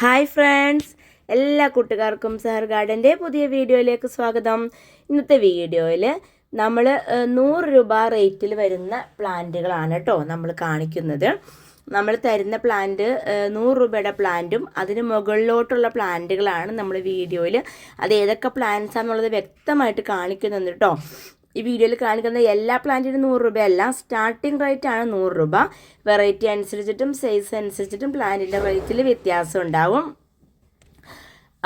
Hi friends എല്ലാ കൂട്ടുകാർക്കും സഹർ ഗാർഡന്റെ പുതിയ വീഡിയോയിലേക്ക് സ്വാഗതം. ഇന്നത്തെ വീഡിയോയിൽ നമ്മൾ നൂറ് രൂപ റേറ്റിൽ വരുന്ന പ്ലാന്റുകളാണ് കേട്ടോ നമ്മൾ കാണിക്കുന്നത്. നമ്മൾ തരുന്ന പ്ലാന്റ് നൂറ് രൂപയുടെ പ്ലാന്റും അതിന് മുകളിലോട്ടുള്ള പ്ലാന്റുകളാണ് നമ്മൾ വീഡിയോയിൽ അത് ഏതൊക്കെ പ്ലാന്റ്സ് ആണെന്നുള്ളത് വ്യക്തമായിട്ട് കാണിക്കുന്നുണ്ട് കേട്ടോ ഈ വീഡിയോയിൽ കാണിക്കുന്ന എല്ലാ പ്ലാന്റിനും നൂറ് രൂപയല്ല സ്റ്റാർട്ടിംഗ് റേറ്റ് ആണ് നൂറ് രൂപ. വെറൈറ്റി അനുസരിച്ചിട്ടും സൈസ് അനുസരിച്ചിട്ടും പ്ലാന്റിന്റെ റേറ്റിൽ വ്യത്യാസം ഉണ്ടാവും.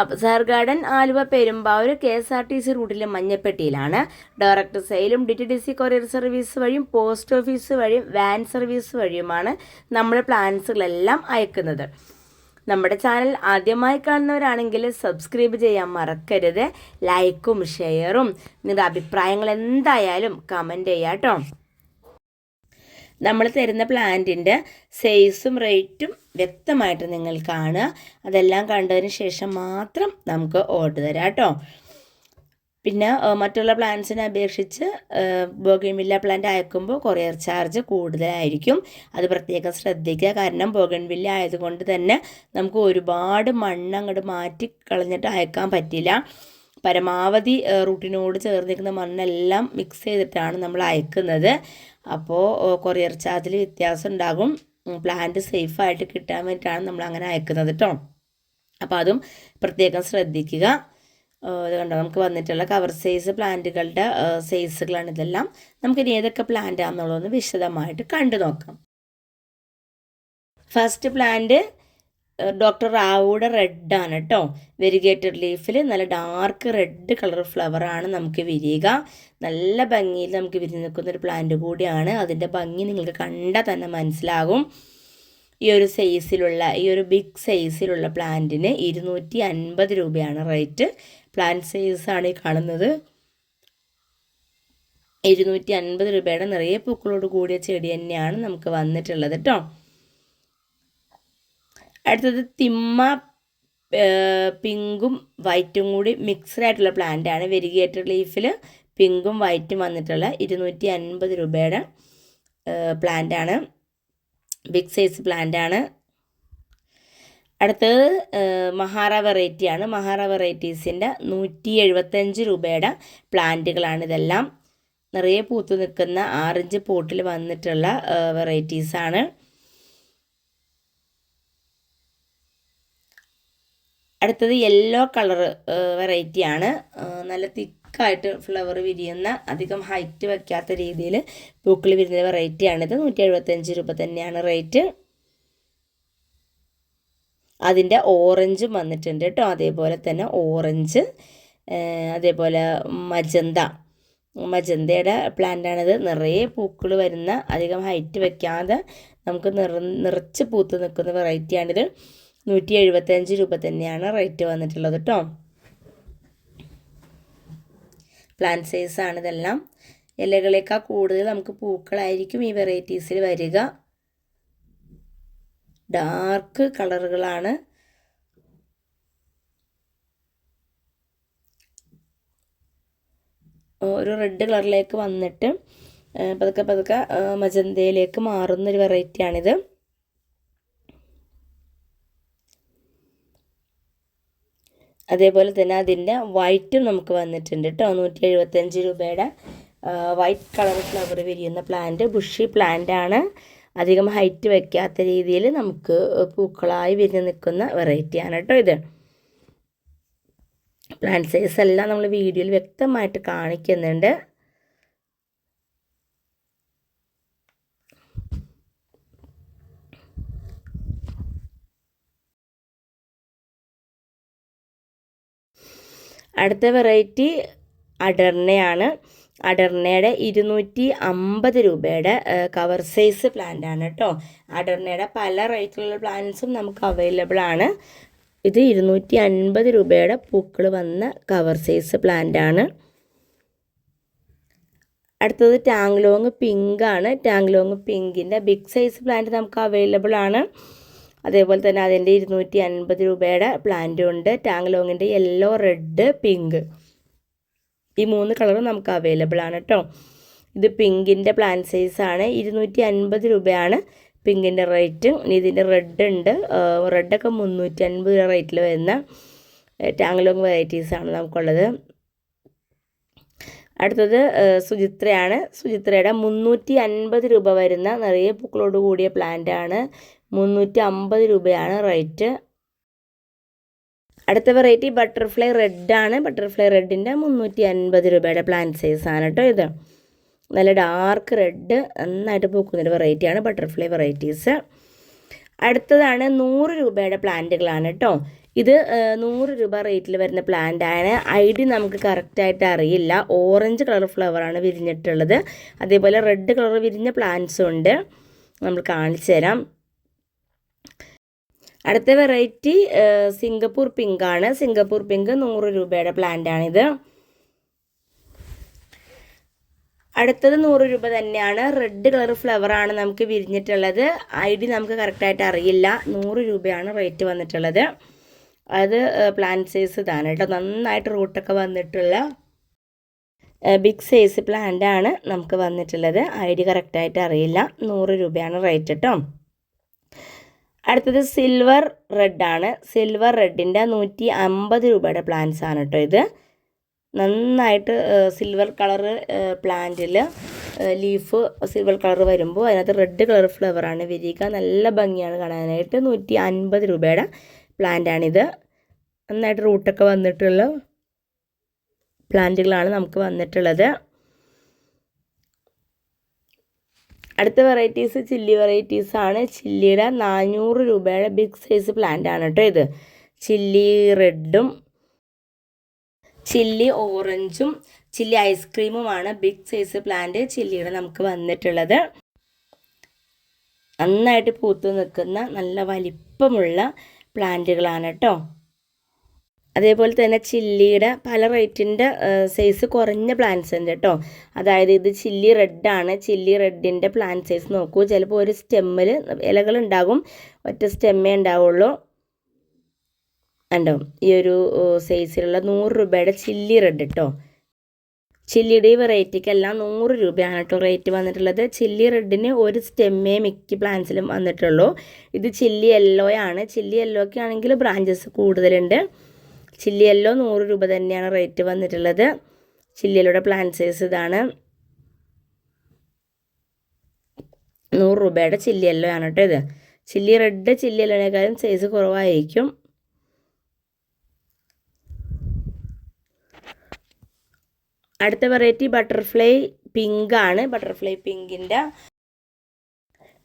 അപ്പോൾ sir garden Aluva Perumbavoor K S R T C റൂട്ടിലെ മഞ്ഞപ്പെട്ടിയിലാണ്. Direct സെയിലും D T D C courier service വഴിയും പോസ്റ്റ് ഓഫീസ് വഴിയും വാൻ സർവീസ് വഴിയുമാണ് നമ്മുടെ പ്ലാൻസുകളെല്ലാം അയക്കുന്നത്. നമ്മുടെ ചാനൽ ആദ്യമായി കാണുന്നവരാണെങ്കിൽ സബ്സ്ക്രൈബ് ചെയ്യാൻ മറക്കരുത് ലൈക്കും ഷെയറും നിങ്ങളുടെ അഭിപ്രായങ്ങൾ എന്തായാലും കമന്റ് ചെയ്യാം കേട്ടോ. നമ്മൾ തരുന്ന പ്ലാന്റിന്റെ സൈസും റേറ്റും വ്യക്തമായിട്ട് നിങ്ങൾ കാണുക. അതെല്ലാം കണ്ടതിന് ശേഷം മാത്രം നമുക്ക് ഓർഡർ തരാം കേട്ടോ. പിന്നെ മറ്റുള്ള പ്ലാന്റ്സിനെ അപേക്ഷിച്ച് ബോഗൻവില്ല പ്ലാന്റ് അയക്കുമ്പോൾ കൊറിയർ ചാർജ് കൂടുതലായിരിക്കും. അത് പ്രത്യേകം ശ്രദ്ധിക്കുക. കാരണം ബോഗൻവില്ല ആയതുകൊണ്ട് തന്നെ നമുക്ക് ഒരുപാട് മണ്ണ് അങ്ങോട്ട് മാറ്റി കളഞ്ഞിട്ട് അയക്കാൻ പറ്റില്ല. പരമാവധി റൂട്ടിനോട് ചേർന്നിരിക്കുന്ന മണ്ണെല്ലാം മിക്സ് ചെയ്തിട്ടാണ് നമ്മൾ അയക്കുന്നത്. അപ്പോൾ കൊറിയർ ചാർജിൽ വ്യത്യാസം ഉണ്ടാകും. പ്ലാന്റ് സേഫായിട്ട് കിട്ടാൻ വേണ്ടിയിട്ടാണ് നമ്മൾ അങ്ങനെ അയക്കുന്നത് കേട്ടോ അപ്പോൾ അതും പ്രത്യേകം ശ്രദ്ധിക്കുക. ഇത് കണ്ടോ? നമുക്ക് വന്നിട്ടുള്ള കവർ സൈസ് പ്ലാന്റുകളുടെ സൈസുകളാണ് ഇതെല്ലാം. നമുക്കിനി ഏതൊക്കെ പ്ലാന്റ് ആണെന്നുള്ളതൊന്ന് വിശദമായിട്ട് കണ്ടു നോക്കാം. ഫസ്റ്റ് പ്ലാന്റ് ഡോക്ടർ റാവുടെ റെഡാണ് കേട്ടോ വെരിഗേറ്റഡ് ലീഫിൽ നല്ല ഡാർക്ക് റെഡ് കളർ ഫ്ലവറാണ് നമുക്ക് വിരിയുക നല്ല ഭംഗിയിൽ നമുക്ക് വിരി നിൽക്കുന്ന ഒരു പ്ലാന്റ് കൂടിയാണ്. അതിന്റെ ഭംഗി നിങ്ങൾക്ക് കണ്ടാൽ തന്നെ മനസ്സിലാകും. ഈ ഒരു സൈസിലുള്ള ഈ ഒരു ബിഗ് സൈസിലുള്ള പ്ലാന്റിന് ഇരുന്നൂറ്റി അൻപത് രൂപയാണ് റേറ്റ് പ്ലാന്റ് സൈസാണ് ഈ കാണുന്നത്. ഇരുന്നൂറ്റി അൻപത് രൂപയുടെ നിറയെ പൂക്കളോട് കൂടിയ ചെടി തന്നെയാണ് നമുക്ക് വന്നിട്ടുള്ളത് കേട്ടോ അടുത്തത് തിമ്മ പിങ്കും വൈറ്റും കൂടി മിക്സ്ഡ് ആയിട്ടുള്ള പ്ലാന്റ് ആണ്. വെരിഗേറ്റഡ് ലീഫിൽ പിങ്കും വൈറ്റും വന്നിട്ടുള്ള ഇരുന്നൂറ്റി അൻപത് രൂപയുടെ പ്ലാന്റ് ആണ്. ബിഗ് സൈസ് പ്ലാന്റ് ആണ്. അടുത്തത് മഹാറ വെറൈറ്റി ആണ് മഹാറ വെറൈറ്റീസിന്റെ നൂറ്റി എഴുപത്തഞ്ച് രൂപയുടെ പ്ലാന്റുകളാണ് ഇതെല്ലാം. നിറയെ പൂത്തു നിൽക്കുന്ന ആറിഞ്ച് പോട്ടിൽ വന്നിട്ടുള്ള വെറൈറ്റീസാണ്. അടുത്തത് യെല്ലോ കളർ വെറൈറ്റിയാണ്. നല്ല തിക്കായിട്ട് ഫ്ലവർ വിരിയുന്ന അധികം ഹൈറ്റ് വയ്ക്കാത്ത രീതിയിൽ പൂക്കൾ വിരിയുന്ന വെറൈറ്റിയാണിത്. നൂറ്റി എഴുപത്തഞ്ച് രൂപ തന്നെയാണ് റേറ്റ്. അതിന്റെ ഓറഞ്ചും വന്നിട്ടുണ്ട് കേട്ടോ. അതേപോലെ തന്നെ ഓറഞ്ച് അതേപോലെ മജന്ത. മജന്തയുടെ പ്ലാന്റാണിത്. നിറയെ പൂക്കൾ വരുന്ന അധികം ഹൈറ്റ് വയ്ക്കാതെ നമുക്ക് നിറ നിറച്ച് പൂത്ത് നിൽക്കുന്ന വെറൈറ്റിയാണിത്. നൂറ്റി എഴുപത്തഞ്ച് രൂപ തന്നെയാണ് റേറ്റ് വന്നിട്ടുള്ളത് കേട്ടോ. പ്ലാന്റ് സൈസാണ് ഇതെല്ലാം ഇലകളേക്കാൾ കൂടുതൽ നമുക്ക് പൂക്കളായിരിക്കും ഈ വെറൈറ്റീസിൽ വരിക. ഡാർക്ക് കളറുകളാണ്. ഒരു റെഡ് കളറിലേക്ക് വന്നിട്ട് പതുക്കെ പതുക്കെ മജന്തയിലേക്ക് മാറുന്നൊരു വെറൈറ്റിയാണിത്. അതേപോലെ തന്നെ അതിന്റെ വൈറ്റും നമുക്ക് വന്നിട്ടുണ്ട് കേട്ടോ നൂറ്റി എഴുപത്തഞ്ച് രൂപയുടെ വൈറ്റ് കളർ ഫ്ലവർ വിരിയുന്ന പ്ലാന്റ് ബുഷി പ്ലാന്റ് ആണ് അധികം ഹൈറ്റ് വയ്ക്കാത്ത രീതിയിൽ നമുക്ക് പൂക്കളായി വിരിഞ്ഞ് നിൽക്കുന്ന വെറൈറ്റിയാണ് കേട്ടോ ഇത്. പ്ലാന്റ് സൈസ് എല്ലാം നമ്മൾ വീഡിയോയിൽ വ്യക്തമായിട്ട് കാണിക്കുന്നുണ്ട്. അടുത്ത വെറൈറ്റി അഡർണയാണ് അഡർണയുടെ ഇരുന്നൂറ്റി അമ്പത് രൂപയുടെ കവർ സൈസ് പ്ലാന്റ് ആണ് കേട്ടോ അഡർണയുടെ പല റേറ്റിലുള്ള പ്ലാന്റ്സും നമുക്ക് അവൈലബിൾ ആണ്. ഇത് ഇരുന്നൂറ്റി അൻപത് രൂപയുടെ പൂക്കൾ വന്ന കവർ സൈസ് പ്ലാന്റ് ആണ്. അടുത്തത് ടാങ്ലോങ് പിങ്ക് ആണ്. ടാങ്ലോങ് പിങ്കിന്റെ ബിഗ് സൈസ് പ്ലാന്റ് നമുക്ക് അവൈലബിൾ ആണ്. അതേപോലെ തന്നെ അതിന്റെ ഇരുന്നൂറ്റി അൻപത് രൂപയുടെ പ്ലാന്റും ഉണ്ട്. ടാങ്ലോങ്ങിന്റെ യെല്ലോ റെഡ് പിങ്ക് ഈ മൂന്ന് കളറും നമുക്ക് അവൈലബിൾ ആണ് കേട്ടോ ഇത് പിങ്കിന്റെ പ്ലാൻ സൈസാണ് ഇരുന്നൂറ്റി അൻപത് രൂപയാണ് പിങ്കിന്റെ റേറ്റ് ഇനി ഇതിന്റെ റെഡ് ഉണ്ട്. റെഡൊക്കെ മുന്നൂറ്റി അൻപത് രൂപ റേറ്റിൽ വരുന്ന ടാങ്ലോങ് വെറൈറ്റീസാണ് നമുക്കുള്ളത്. അടുത്തത് സുചിത്രയാണ്. സുചിത്രയുടെ മുന്നൂറ്റി അൻപത് രൂപ വരുന്ന നിറയെ പൂക്കളോട് കൂടിയ പ്ലാന്റാണ് മുന്നൂറ്റി അമ്പത് രൂപയാണ് റേറ്റ് അടുത്ത വെറൈറ്റി ബട്ടർഫ്ലൈ റെഡാണ് ബട്ടർഫ്ലൈ റെഡിന്റെ മുന്നൂറ്റി അൻപത് രൂപയുടെ പ്ലാന്റ് സൈസാണ് കേട്ടോ ഇത്. നല്ല ഡാർക്ക് റെഡ് നന്നായിട്ട് പൂക്കുന്നൊരു വെറൈറ്റിയാണ് ബട്ടർഫ്ലൈ വെറൈറ്റീസ് അടുത്തതാണ് നൂറ് രൂപയുടെ പ്ലാന്റുകളാണ് കേട്ടോ ഇത് നൂറ് രൂപ റേറ്റിൽ വരുന്ന പ്ലാന്റ് ആണ്. ഐ ഡി നമുക്ക് കറക്റ്റായിട്ട് അറിയില്ല. ഓറഞ്ച് കളർ ഫ്ലവറാണ് വിരിഞ്ഞിട്ടുള്ളത്. അതേപോലെ റെഡ് കളർ വിരിഞ്ഞ പ്ലാന്റ്സും ഉണ്ട്. നമ്മൾ കാണിച്ചു തരാം. അടുത്ത വെറൈറ്റി സിംഗപ്പൂർ പിങ്ക് ആണ്. സിംഗപ്പൂർ പിങ്ക് നൂറ് രൂപയുടെ പ്ലാന്റ് ആണിത്. അടുത്തത് നൂറ് രൂപ തന്നെയാണ്. റെഡ് കളർ ഫ്ലവർ ആണ് നമുക്ക് വിരിഞ്ഞിട്ടുള്ളത്. ഐ ഡി നമുക്ക് കറക്റ്റായിട്ട് അറിയില്ല. നൂറ് രൂപയാണ് റേറ്റ് വന്നിട്ടുള്ളത്. അത് പ്ലാന്റ് സൈസ് ഇതാണ് കേട്ടോ. നന്നായിട്ട് റൂട്ടൊക്കെ വന്നിട്ടുള്ള ബിഗ് സൈസ് പ്ലാന്റ് ആണ് നമുക്ക് വന്നിട്ടുള്ളത്. ഐ ഡി കറക്റ്റായിട്ട് അറിയില്ല. നൂറ് രൂപയാണ് റേറ്റ് കേട്ടോ. അടുത്തത് സിൽവർ റെഡ് ആണ്. സിൽവർ റെഡിന്റെ നൂറ്റി അമ്പത് രൂപയുടെ പ്ലാന്റ്സ് ആണ് കേട്ടോ ഇത്. നന്നായിട്ട് സിൽവർ കളറ് പ്ലാന്റിൽ ലീഫ് സിൽവർ കളർ വരുമ്പോൾ അതിനകത്ത് റെഡ് കളർ ഫ്ലവറാണ് വിരിയുക നല്ല ഭംഗിയാണ് കാണാനായിട്ട്. നൂറ്റി അൻപത് രൂപയുടെ പ്ലാന്റാണിത് നന്നായിട്ട് റൂട്ടൊക്കെ വന്നിട്ടുള്ള പ്ലാന്റുകളാണ് നമുക്ക് വന്നിട്ടുള്ളത്. അടുത്ത വെറൈറ്റീസ് ചില്ലി വെറൈറ്റീസ് ആണ്. ചില്ലിയുടെ നാനൂറ് രൂപയുടെ ബിഗ് സൈസ് പ്ലാന്റ് ആണ് കേട്ടോ ഇത്. ചില്ലി റെഡും ചില്ലി ഓറഞ്ചും ചില്ലി ഐസ്ക്രീമുമാണ് ബിഗ് സൈസ് പ്ലാന്റ് ചില്ലിയുടെ നമുക്ക് വന്നിട്ടുള്ളത്. നന്നായിട്ട് പൂത്തു നിൽക്കുന്ന നല്ല വലിപ്പമുള്ള പ്ലാന്റുകളാണ് കേട്ടോ അതേപോലെ തന്നെ ചില്ലിയുടെ പല റേറ്റിന്റെ സൈസ് കുറഞ്ഞ പ്ലാന്റ്സ് ഉണ്ട് കേട്ടോ അതായത് ഇത് ചില്ലി റെഡാണ് ചില്ലി റെഡിന്റെ പ്ലാന്റ് സൈസ് നോക്കൂ. ചിലപ്പോൾ ഒരു സ്റ്റെമ്മിൽ ഇലകൾ ഉണ്ടാകും. ഒറ്റ സ്റ്റെമ്മേ ഉണ്ടാവുള്ളൂ. ഉണ്ടോ ഈ ഒരു സൈസിലുള്ള നൂറ് രൂപയുടെ ചില്ലി റെഡ് കേട്ടോ ചില്ലിയുടെ ഈ വെറൈറ്റിക്കെല്ലാം നൂറ് രൂപയാണ് കേട്ടോ റേറ്റ് വന്നിട്ടുള്ളത്. ചില്ലി റെഡിന് ഒരു സ്റ്റെമ്മേ മിക്ക പ്ലാന്റ്സിലും വന്നിട്ടുള്ളൂ. ഇത് ചില്ലി യെല്ലോ ആണ് ചില്ലി യെല്ലോക്ക് ആണെങ്കിൽ ബ്രാഞ്ചസ് കൂടുതലുണ്ട്. ചില്ലി യെല്ലോ നൂറ് രൂപ തന്നെയാണ് റേറ്റ് വന്നിട്ടുള്ളത്. ചില്ലി യെല്ലോയുടെ പ്ലാന്റ് സൈസ് ഇതാണ്. നൂറ് രൂപയുടെ ചില്ലി യെല്ലോ ആണ് കേട്ടോ ഇത്. ചില്ലി റെഡ് ചില്ലി യെല്ലോനേക്കാളും സൈസ് കുറവായിരിക്കും. അടുത്ത വെറൈറ്റി ബട്ടർഫ്ലൈ പിങ്ക് ആണ്. ബട്ടർഫ്ലൈ പിങ്കിന്റെ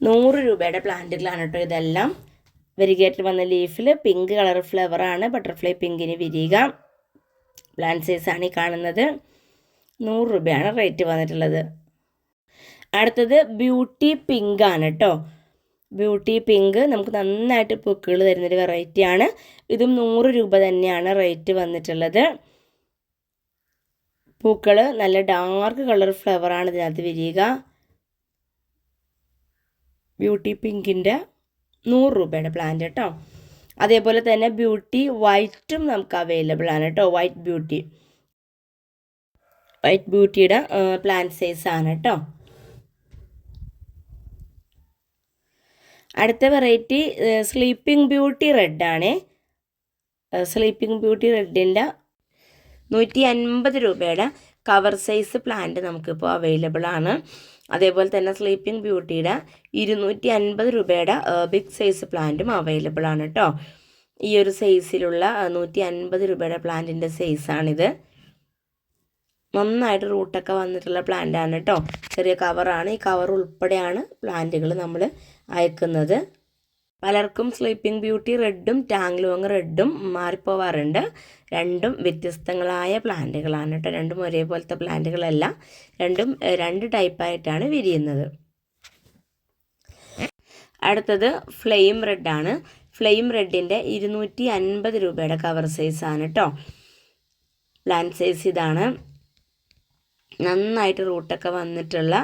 നൂറ് രൂപയുടെ പ്ലാന്റുകളാണ് കേട്ടോ ഇതെല്ലാം. വെരിഗേറ്റിൽ വന്ന ലീഫിൽ പിങ്ക് കളർ ഫ്ലവറാണ് ബട്ടർഫ്ലൈ പിങ്കിന് വിരിയുക. പ്ലാന്റ് സൈസാണ് ഈ കാണുന്നത്. നൂറ് രൂപയാണ് റേറ്റ് വന്നിട്ടുള്ളത്. അടുത്തത് ബ്യൂട്ടി പിങ്ക് ആണ് കേട്ടോ ബ്യൂട്ടി പിങ്ക് നമുക്ക് നന്നായിട്ട് പൂക്കൾ തരുന്നൊരു വെറൈറ്റിയാണ് ഇതും നൂറ് രൂപ തന്നെയാണ് റേറ്റ് വന്നിട്ടുള്ളത്. പൂക്കൾ നല്ല ഡാർക്ക് കളർ ഫ്ലവറാണ് ഇതിനകത്ത് വിരിയുക. ബ്യൂട്ടി പിങ്കിന്റെ നൂറ് രൂപയുടെ പ്ലാന്റ് കേട്ടോ അതേപോലെ തന്നെ ബ്യൂട്ടി വൈറ്റും നമുക്ക് അവൈലബിൾ ആണ് കേട്ടോ വൈറ്റ് ബ്യൂട്ടി വൈറ്റ് ബ്യൂട്ടിയുടെ പ്ലാന്റ് സൈസ് ആണ് കേട്ടോ അടുത്ത വെറൈറ്റി സ്ലീപ്പിംഗ് ബ്യൂട്ടി റെഡാണ് സ്ലീപ്പിംഗ് ബ്യൂട്ടി റെഡിന്റെ നൂറ്റി അൻപത് രൂപയുടെ കവർ സൈസ് പ്ലാന്റ് നമുക്കിപ്പോൾ അവൈലബിൾ ആണ്. അതേപോലെ തന്നെ സ്ലീപ്പിംഗ് ബ്യൂട്ടിയുടെ ഇരുന്നൂറ്റി അൻപത് രൂപയുടെ ബിഗ് സൈസ് പ്ലാന്റും അവൈലബിൾ ആണ് കേട്ടോ ഈ ഒരു സൈസിലുള്ള നൂറ്റി അൻപത് രൂപയുടെ പ്ലാന്റിന്റെ സൈസാണിത് നന്നായിട്ട് റൂട്ടൊക്കെ വന്നിട്ടുള്ള പ്ലാന്റാണ് കേട്ടോ ചെറിയ കവറാണ് ഈ കവർ ഉൾപ്പെടെയാണ് പ്ലാന്റുകൾ നമ്മൾ അയക്കുന്നത്. പലർക്കും സ്ലീപ്പിംഗ് ബ്യൂട്ടി റെഡും ടാങ്ലോങ് റെഡും മാറിപ്പോവാറുണ്ട്. രണ്ടും വ്യത്യസ്തങ്ങളായ പ്ലാന്റുകളാണ് കേട്ടോ. രണ്ടും ഒരേപോലത്തെ പ്ലാന്റുകളല്ല. രണ്ടും രണ്ട് ടൈപ്പായിട്ടാണ് വിരിയുന്നത്. അടുത്തത് ഫ്ലെയിം റെഡാണ് ഫ്ലെയിം റെഡിന്റെ ഇരുന്നൂറ്റി അൻപത് രൂപയുടെ കവർ സൈസാണ് കേട്ടോ. പ്ലാന്റ് സൈസ് ഇതാണ്. നന്നായിട്ട് റൂട്ടൊക്കെ വന്നിട്ടുള്ള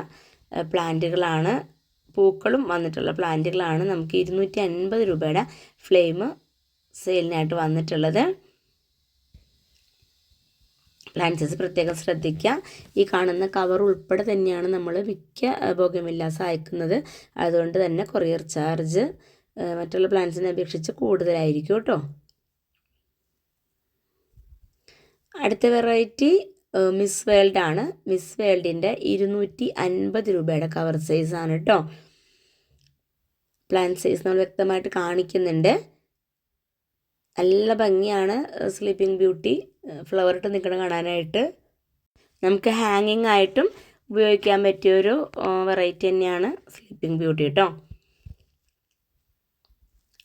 പ്ലാന്റുകളാണ്. പൂക്കളും വന്നിട്ടുള്ള പ്ലാന്റുകളാണ് നമുക്ക് ഇരുന്നൂറ്റി അൻപത് രൂപയുടെ ഫ്ലെയിം സെയിലിനായിട്ട് വന്നിട്ടുള്ളത്. പ്ലാന്റ്സസ് പ്രത്യേകം ശ്രദ്ധിക്കുക. ഈ കാണുന്ന കവർ ഉൾപ്പെടെ തന്നെയാണ് നമ്മൾ മിക്ക ബോഗമില്ലാസ് അയക്കുന്നത്. അതുകൊണ്ട് തന്നെ കൊറിയർ ചാർജ് മറ്റുള്ള പ്ലാന്റ്സിനെ അപേക്ഷിച്ച് കൂടുതലായിരിക്കും കേട്ടോ. അടുത്ത വെറൈറ്റി മിസ് വേൾഡ് ആണ്. മിസ് വേൾഡിന്റെ ഇരുന്നൂറ്റി അൻപത് രൂപയുടെ കവർ സൈസാണ് കേട്ടോ. പ്ലാന്റ് സൈസ് നമ്മൾ വ്യക്തമായിട്ട് കാണിക്കുന്നുണ്ട്. നല്ല ഭംഗിയാണ് സ്ലീപ്പിംഗ് ബ്യൂട്ടി ഫ്ലവർ ഇട്ട് നിൽക്കണം കാണാനായിട്ട്. നമുക്ക് ഹാങ്ങിങ് ആയിട്ടും ഉപയോഗിക്കാൻ പറ്റിയൊരു വെറൈറ്റി തന്നെയാണ് സ്ലീപ്പിംഗ് ബ്യൂട്ടി കേട്ടോ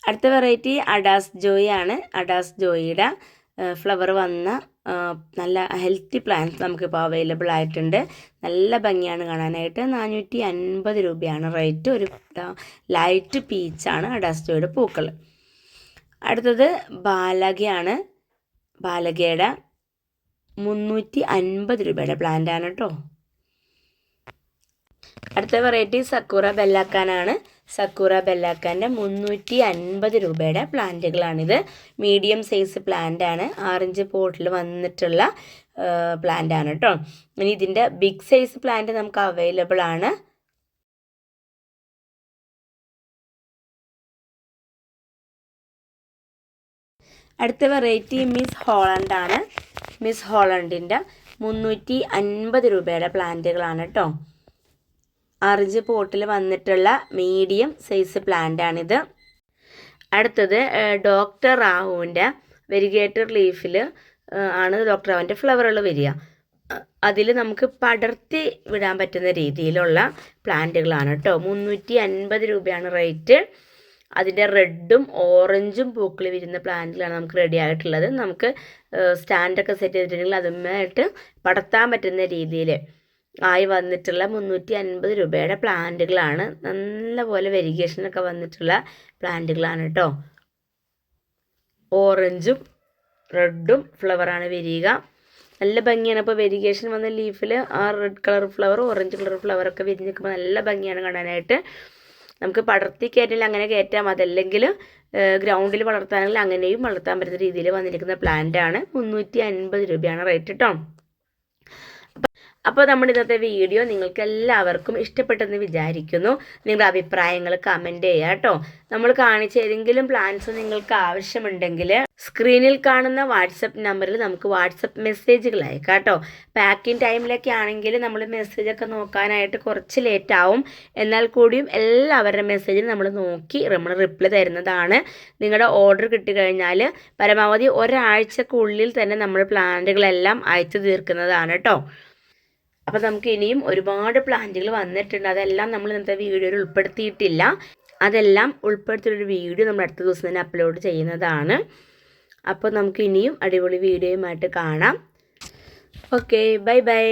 അടുത്ത വെറൈറ്റി അഡാസ് ജോയി ആണ്. അഡാസ് ജോയിയുടെ ഫ്ലവർ വന്ന നല്ല ഹെൽത്തി പ്ലാന്റ്സ് നമുക്കിപ്പോൾ അവൈലബിൾ ആയിട്ടുണ്ട്. നല്ല ഭംഗിയാണ് കാണാനായിട്ട്. നാനൂറ്റി അൻപത് രൂപയാണ് റേറ്റ് ഒരു ലൈറ്റ് പീച്ചാണ് അഡാസ്റ്റോയുടെ പൂക്കൾ. അടുത്തത് ബാലകയാണ്. ബാലകയുടെ മുന്നൂറ്റി അൻപത് രൂപയുടെ പ്ലാന്റ് ആണ് കേട്ടോ അടുത്ത വെറൈറ്റി സക്കൂറ ബെല്ലാക്കാനാണ് സക്കൂറ ബെല്ലാക്കാന്റെ മുന്നൂറ്റി അൻപത് രൂപയുടെ പ്ലാന്റുകളാണിത് മീഡിയം സൈസ് പ്ലാന്റ് ആണ്. ആറഞ്ച് പോട്ടിൽ വന്നിട്ടുള്ള പ്ലാന്റ് ആണ് കേട്ടോ ഇനി ഇതിന്റെ ബിഗ് സൈസ് പ്ലാന്റ് നമുക്ക് അവൈലബിൾ ആണ്. അടുത്ത വെറൈറ്റി മിസ് ഹോളണ്ട് ആണ്. മിസ് ഹോളണ്ടിന്റെ മുന്നൂറ്റി അൻപത് രൂപയുടെ പ്ലാന്റുകളാണ് കേട്ടോ അർജ് പോട്ടിൽ വന്നിട്ടുള്ള മീഡിയം സൈസ് പ്ലാന്റ് ആണിത്. അടുത്തത് ഡോക്ടർ റാഹുവിന്റെ വെരിഗേറ്റർ ലീഫിൽ ആണ് ഡോക്ടർ റാഹുവിന്റെ ഫ്ലവറുകൾ വരിക. അതിൽ നമുക്ക് പടർത്തി വിടാൻ പറ്റുന്ന രീതിയിലുള്ള പ്ലാന്റുകളാണ് കേട്ടോ മുന്നൂറ്റി അൻപത് രൂപയാണ് റേറ്റ് അതിന്റെ റെഡും ഓറഞ്ചും പൂക്കൾ വിരുന്ന പ്ലാന്റിലാണ് നമുക്ക് റെഡി ആയിട്ടുള്ളത്. നമുക്ക് സ്റ്റാൻഡൊക്കെ സെറ്റ് ചെയ്തിട്ടുണ്ടെങ്കിൽ അതുമായിട്ട് പടർത്താൻ പറ്റുന്ന രീതിയിൽ ആയി വന്നിട്ടുള്ള മുന്നൂറ്റി അൻപത് രൂപയുടെ പ്ലാന്റുകളാണ്. നല്ലപോലെ വെരിഗേഷനൊക്കെ വന്നിട്ടുള്ള പ്ലാന്റുകളാണ് കേട്ടോ ഓറഞ്ചും റെഡും ഫ്ലവറാണ് വരിക. നല്ല ഭംഗിയാണ്. അപ്പോൾ വെരിഗേഷൻ വന്ന ലീഫിൽ ആ red colour flower orange colour ഫ്ലവറൊക്കെ വിരിഞ്ഞ് നിൽക്കുമ്പോൾ നല്ല ഭംഗിയാണ് കാണാനായിട്ട്. നമുക്ക് പടർത്തി കയറ്റില്ല അങ്ങനെ കയറ്റാം അതല്ലെങ്കിൽ ഗ്രൗണ്ടിൽ വളർത്താനെങ്കിൽ അങ്ങനെയും വളർത്താൻ പറ്റുന്ന രീതിയിൽ വന്നിരിക്കുന്ന പ്ലാന്റ് ആണ്. മുന്നൂറ്റി അൻപത് രൂപയാണ് റേറ്റ് കേട്ടോ അപ്പോൾ നമ്മുടെ ഇന്നത്തെ വീഡിയോ നിങ്ങൾക്ക് എല്ലാവർക്കും ഇഷ്ടപ്പെട്ടെന്ന് വിചാരിക്കുന്നു. നിങ്ങളുടെ അഭിപ്രായങ്ങൾ കമന്റ് ചെയ്യുക കേട്ടോ നമ്മൾ കാണിച്ച ഏതെങ്കിലും പ്ലാൻസ് നിങ്ങൾക്ക് ആവശ്യമുണ്ടെങ്കിൽ സ്ക്രീനിൽ കാണുന്ന വാട്സപ്പ് നമ്പറിൽ നമുക്ക് വാട്സപ്പ് മെസ്സേജുകൾ അയക്കാം കേട്ടോ പാക്കിംഗ് ടൈമിലൊക്കെ ആണെങ്കിൽ നമ്മൾ മെസ്സേജൊക്കെ നോക്കാനായിട്ട് കുറച്ച് ലേറ്റ് ആവും. എന്നാൽ കൂടിയും എല്ലാവരുടെ മെസ്സേജും നമ്മൾ നോക്കി നമ്മൾ റിപ്ലൈ തരുന്നതാണ്. നിങ്ങളുടെ ഓർഡർ കിട്ടിക്കഴിഞ്ഞാൽ പരമാവധി ഒരാഴ്ചക്കുള്ളിൽ തന്നെ നമ്മൾ പ്ലാന്റുകളെല്ലാം അയച്ചു തീർക്കുന്നതാണ് കേട്ടോ അപ്പോൾ നമുക്ക് ഇനിയും ഒരുപാട് പ്ലാന്റുകൾ വന്നിട്ടുണ്ട്. അതെല്ലാം നമ്മൾ ഇന്നത്തെ വീഡിയോയിൽ ഉൾപ്പെടുത്തിയിട്ടില്ല. അതെല്ലാം ഉൾപ്പെടുത്തിയൊരു വീഡിയോ നമ്മൾ അടുത്ത ദിവസം തന്നെ അപ്ലോഡ് ചെയ്യുന്നതാണ്. അപ്പോൾ നമുക്ക് ഇനിയും അടിപൊളി വീഡിയോയുമായിട്ട് കാണാം. Okay bye bye